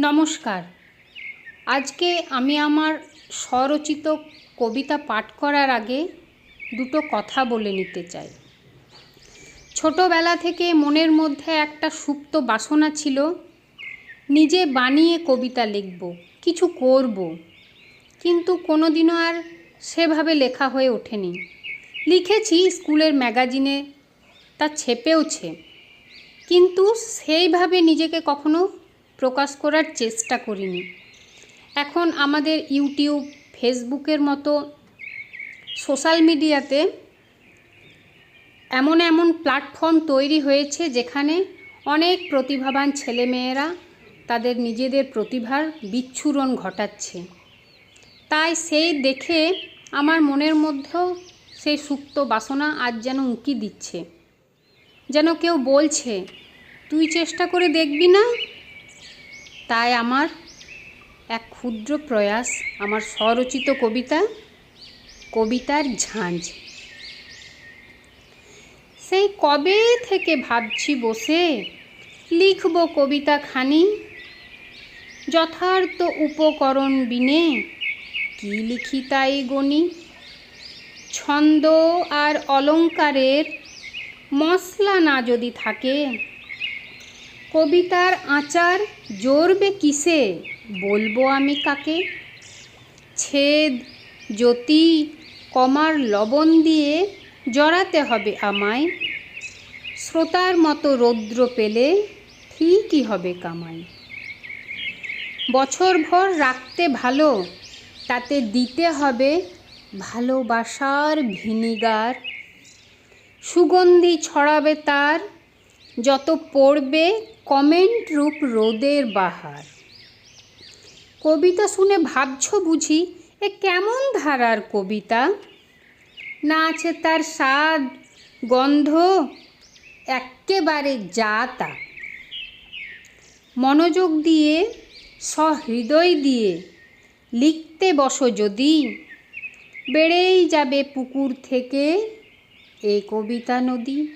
নমস্কার। আজকে আমি আমার স্বরচিত কবিতা পাঠ করার আগে দুটো কথা বলে নিতে চাই। ছোটোবেলা থেকে মনের মধ্যে একটা সুপ্ত বাসনা ছিল, নিজে বানিয়ে কবিতা লিখব, কিছু করব। কিন্তু কোনো দিনও আর সেভাবে লেখা হয়ে ওঠেনি। লিখেছি স্কুলের ম্যাগাজিনে, তা ছেপেওছে। কিন্তু সেইভাবে নিজেকে কখনো প্রকাশ করার চেষ্টা করিনি। এখন আমাদের ইউটিউব, ফেসবুকের মতো সোশ্যাল মিডিয়াতে এমন এমন প্ল্যাটফর্ম তৈরি হয়েছে যেখানে অনেক প্রতিভাবান ছেলেমেয়েরা তাদের নিজেদের প্রতিভার বিচ্ছুরণ ঘটাচ্ছে। তাই সেই দেখে আমার মনের মধ্যেও সেই সুপ্ত বাসনা আজ যেন উঁকি দিচ্ছে। যেন কেউ বলছে, তুই চেষ্টা করে দেখবি না তাই আমার এক ক্ষুদ্র প্রয়াস, আমার স্বরচিত কবিতা, কবিতার ঝাঁঝ সেই কবে থেকে ভাবছি বসে, লিখব কবিতা খানি যথার্থ উপকরণ বিনে, কি লিখি তাই গণি? ছন্দ আর অলঙ্কারের মশলা না যদি থাকে কবিতার আচার জোরবে কিসে? বলব আমি কাকে? ছেদ, জ্যোতি, কমার লবণ দিয়ে জড়াতে হবে আমায়। শ্রোতার মতো রৌদ্র পেলে ঠিকই হবে কামাই বছরভর রাখতে ভালো, তাতে দিতে হবে ভালোবাসার ভিনিগার। সুগন্ধি ছড়াবে তার যত পড়বে কমেন্ট রূপ রোদের বাহার। কবিতা শুনে ভাবছ বুঝি, এ কেমন ধারার কবিতা? না আছে তার স্বাদ, গন্ধ, এক্কেবারে যা তা মনোযোগ দিয়ে, সহৃদয় দিয়ে লিখতে বসো যদি। বেড়েই যাবে পুকুর থেকে এই কবিতা নদী।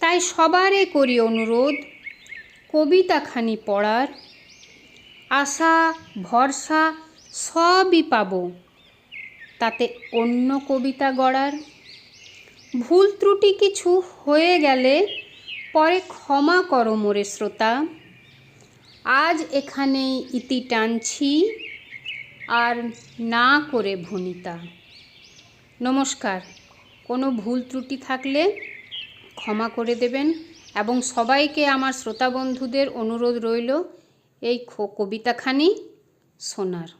তাই সবারে করি অনুরোধ, কবিতাখানি পড়ার। আশা, ভরসা সবই পাব, তাতে অন্য কবিতা গড়ার। ভুল ত্রুটি কিছু হয়ে গেলে পরে ক্ষমা করো মোরে শ্রোতা। আজ এখানেই ইতি টানছি, আর না করে ভনিতা। নমস্কার, কোনো ভুল ত্রুটি থাকলে ক্ষমা করে দেবেন এবং সবাইকে আমার শ্রোতা বন্ধুদের অনুরোধ রইল এই কবিতাখানি শোনার।